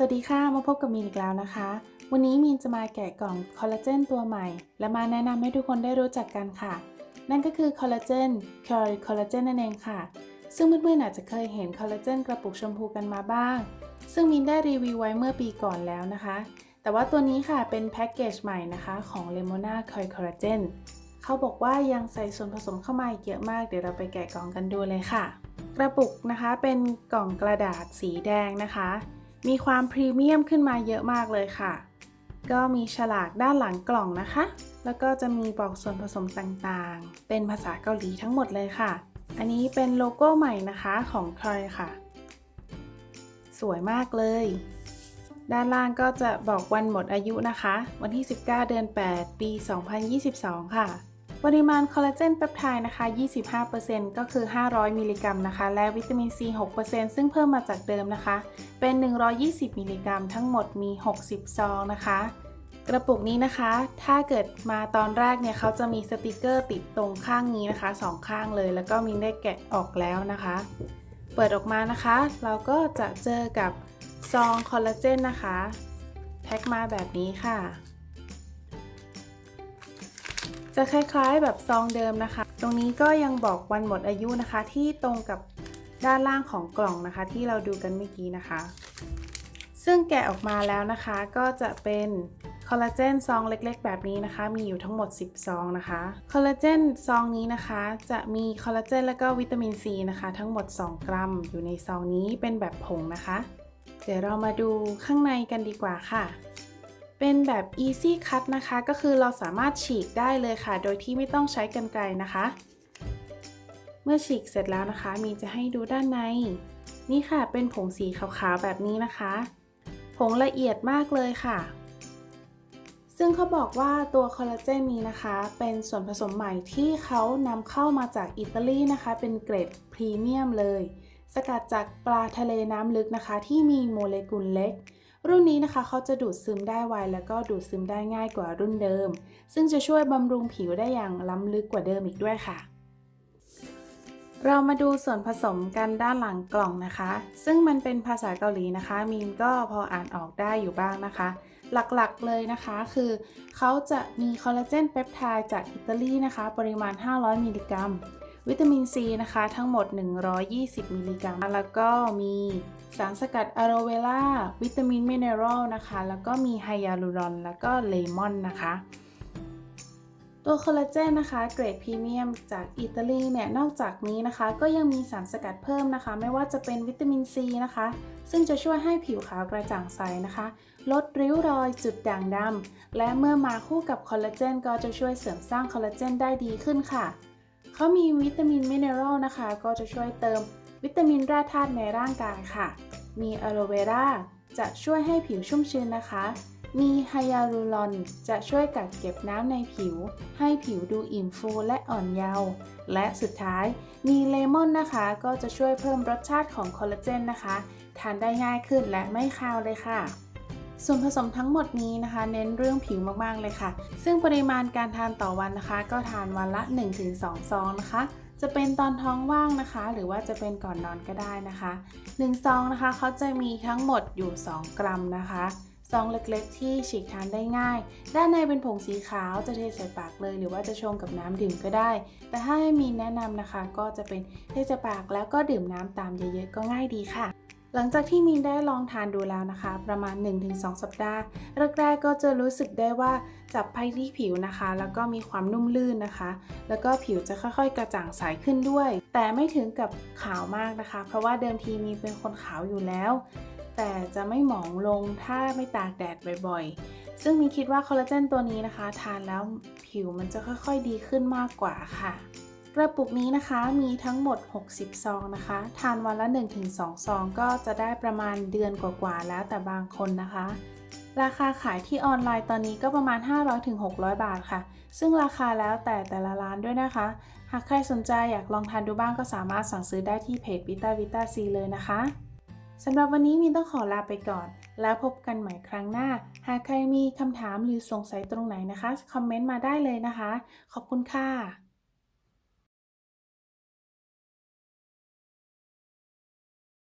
สวัสดีค่ะ มาพบกับมีนอีกแล้วนะคะ วันนี้มีนจะมาแกะกล่องคอลลาเจนตัวใหม่ และมาแนะนำให้ทุกคนได้รู้จักกันค่ะ นั่นก็คือคอลลาเจนคอร์คอลลาเจนนั่นเองค่ะ ซึ่งเพื่อนๆอาจจะเคยเห็นคอลลาเจนกระปุกชมพูกันมาบ้าง ซึ่งมินได้รีวิวไว้เมื่อปีก่อนแล้วนะคะ แต่ว่าตัวนี้ค่ะเป็นแพ็กเกจใหม่นะคะของ l e m o n a c o l l a g e n เขาบอกว่ายังใส่ส่วนผสมเข้ามาอีกเยอะมาก เดี๋ยวเราไปแกะกล่องกันดูเลยค่ะ กระปุกนะคะเป็นกล่องกระดาษสีแดงนะคะ มีความพรีเมียมขึ้นมาเยอะมากเลยค่ะ ก็มีฉลากด้านหลังกล่องนะคะ แล้วก็จะมีบอกส่วนผสมต่างๆ เป็นภาษาเกาหลีทั้งหมดเลยค่ะ อันนี้เป็นโลโก้ใหม่นะคะของทรอยค่ะ สวยมากเลย ด้านล่างก็จะบอกวันหมดอายุนะคะ วันที่ 19 เดือน 8 ปี 2022 ค่ะ ปริมาณคอลลาเจนเปปไทด์นะคะ 25%ก็คือ 500 มิลลิกรัมนะคะ และวิตามินซี 6%ซึ่งเพิ่มมาจากเดิมนะคะ เป็น 120 มิลลิกรัม ทั้งหมดมี 60 ซองนะคะ กระปุกนี้นะคะ ถ้าเกิดมาตอนแรกเนี่ยเขาจะมีสติกเกอร์ติดตรงข้างนี้นะคะสองข้างเลย แล้วก็มินได้แกะออกแล้วนะคะ เปิดออกมานะคะ เราก็จะเจอกับซองคอลลาเจนนะคะ แพ็คมาแบบนี้ค่ะ จะคล้ายๆแบบซองเดิมนะคะ ตรงนี้ก็ยังบอกวันหมดอายุนะคะ ที่ตรงกับด้านล่างของกล่องนะคะ ที่เราดูกันเมื่อกี้นะคะ ซึ่งแกะออกมาแล้วนะคะก็จะเป็นคอลลาเจนซองเล็กๆ แบบนี้นะคะ มีอยู่ทั้งหมด 10 ซองนะคะ คอลลาเจนซองนี้นะคะ จะมีคอลลาเจนและก็วิตามินซีนะคะ ทั้งหมด 2 กรัม อยู่ในซองนี้เป็นแบบผงนะคะ เดี๋ยวเรามาดูข้างในกันดีกว่าค่ะ เป็นแบบ easy cut นะคะ ก็คือเราสามารถฉีกได้เลยค่ะ โดยที่ไม่ต้องใช้กรรไกรนะคะ เมื่อฉีกเสร็จแล้วนะคะ มีจะให้ดูด้านใน นี่ค่ะ เป็นผงสีขาวๆแบบนี้นะคะ ผงละเอียดมากเลยค่ะ ซึ่งเขาบอกว่าตัวคอลลาเจนนี้นะคะ เป็นส่วนผสมใหม่ที่เขานำเข้ามาจากอิตาลีนะคะ เป็นเกรดพรีเมียมเลย สกัดจากปลาทะเลน้ำลึกนะคะ ที่มีโมเลกุลเล็ก รุ่นนี้นะคะเขาจะดูดซึมได้ไวแล้วก็ดูดซึมได้ง่ายกว่ารุ่นเดิม ซึ่งจะช่วยบำรุงผิวได้อย่างล้ำลึกกว่าเดิมอีกด้วยค่ะ เรามาดูส่วนผสมกันด้านหลังกล่องนะคะ ซึ่งมันเป็นภาษาเกาหลีนะคะ มีนก็พออ่านออกได้อยู่บ้างนะคะ หลักๆเลยนะคะคือเขาจะมีคอลลาเจนเปปไทด์จากอิตาลีนะคะ ปริมาณ 500 มิลลิกรัมวิตามินซีนะคะทั้งหมด 120 มิลลิกรัม แล้วก็มี สารสกัดอะโรเวล่าวิตามินมิเนอรัลนะคะ แล้วก็มีไฮยาลูรอน แล้วก็เลมอนนะคะ ตัวคอลลาเจนนะคะ เกรดพรีเมียมจากอิตาลีเนี่ยนอกจากนี้นะคะ ก็ยังมีสารสกัดเพิ่มนะคะ ไม่ว่าจะเป็นวิตามินซีนะคะ ซึ่งจะช่วยให้ผิวขาวกระจ่างใสนะคะ ลดริ้วรอยจุดด่างดำและเมื่อมาคู่กับคอลลาเจนก็จะช่วยเสริมสร้างคอลลาเจนได้ดีขึ้นค่ะเขามีวิตามินมิเนอรัลนะคะ ก็จะช่วยเติม วิตามินแร่ธาตุในร่างกายค่ะ มีอะโลเวราจะช่วยให้ผิวชุ่มชื้นนะคะ มีไฮยาลูรอนจะช่วยกักเก็บน้ำในผิว ให้ผิวดูอิ่มฟูและอ่อนเยาว์ และสุดท้ายมีเลมอนนะคะ ก็จะช่วยเพิ่มรสชาติของคอลลาเจนนะคะ ทานได้ง่ายขึ้นและไม่คาวเลยค่ะส่วนผสมทั้งหมดนี้นะคะ เน้นเรื่องผิวมาก ๆ เลยค่ะ ซึ่งปริมาณการทานต่อวันนะคะ ก็ทานวันละ 1-2 ซองนะคะ จะเป็นตอนท้องว่างนะคะ หรือว่าจะเป็นก่อนนอนก็ได้นะคะ1ซองนะคะเขาจะมีทั้งหมดอยู่ 2 กรัมนะคะซองเล็กๆ ที่ฉีกทานได้ง่าย ด้านในเป็นผงสีขาวจะเทใส่ปากเลย หรือว่าจะชงกับน้ำดื่มก็ได้ แต่ถ้าให้มีแนะนำนะคะ ก็จะเป็นเทใส่ปากแล้วก็ดื่มน้ำตามเยอะๆก็ง่ายดีค่ะ หลังจากที่มีนได้ลองทานดูแล้วนะคะ ประมาณ 1-2 สัปดาห์แรกๆก็จะรู้สึกได้ว่าจับไปที่ผิวนะคะ แล้วก็มีความนุ่มลื่นนะคะ แล้วก็ผิวจะค่อยๆ กระจ่างใสขึ้นด้วย แต่ไม่ถึงกับขาวมากนะคะ เพราะว่าเดิมทีมีเป็นคนขาวอยู่แล้ว แต่จะไม่หมองลงถ้าไม่ตากแดดบ่อยๆ ซึ่งมีคิดว่าคอลลาเจนตัวนี้นะคะ ทานแล้วผิวมันจะค่อยๆดีขึ้นมากกว่าค่ะ กระปุกนี้นะคะมีทั้งหมด 60 ซองนะคะ ทานวันละ 1-2 ซองก็จะได้ประมาณเดือนกว่าๆแล้วแต่บางคนนะคะ ราคาขายที่ออนไลน์ตอนนี้ก็ประมาณ 500-600 บาทค่ะ ซึ่งราคาแล้วแต่แต่ละร้านด้วยนะคะ หากใครสนใจอยากลองทานดูบ้างก็สามารถสั่งซื้อได้ที่เพจ Vita Vita C เลยนะคะสำหรับวันนี้มีนต้องขอลาไปก่อน แล้วพบกันใหม่ครั้งหน้า หากใครมีคำถามหรือสงสัยตรงไหนนะคะ คอมเมนต์มาได้เลยนะคะ ขอบคุณค่ะ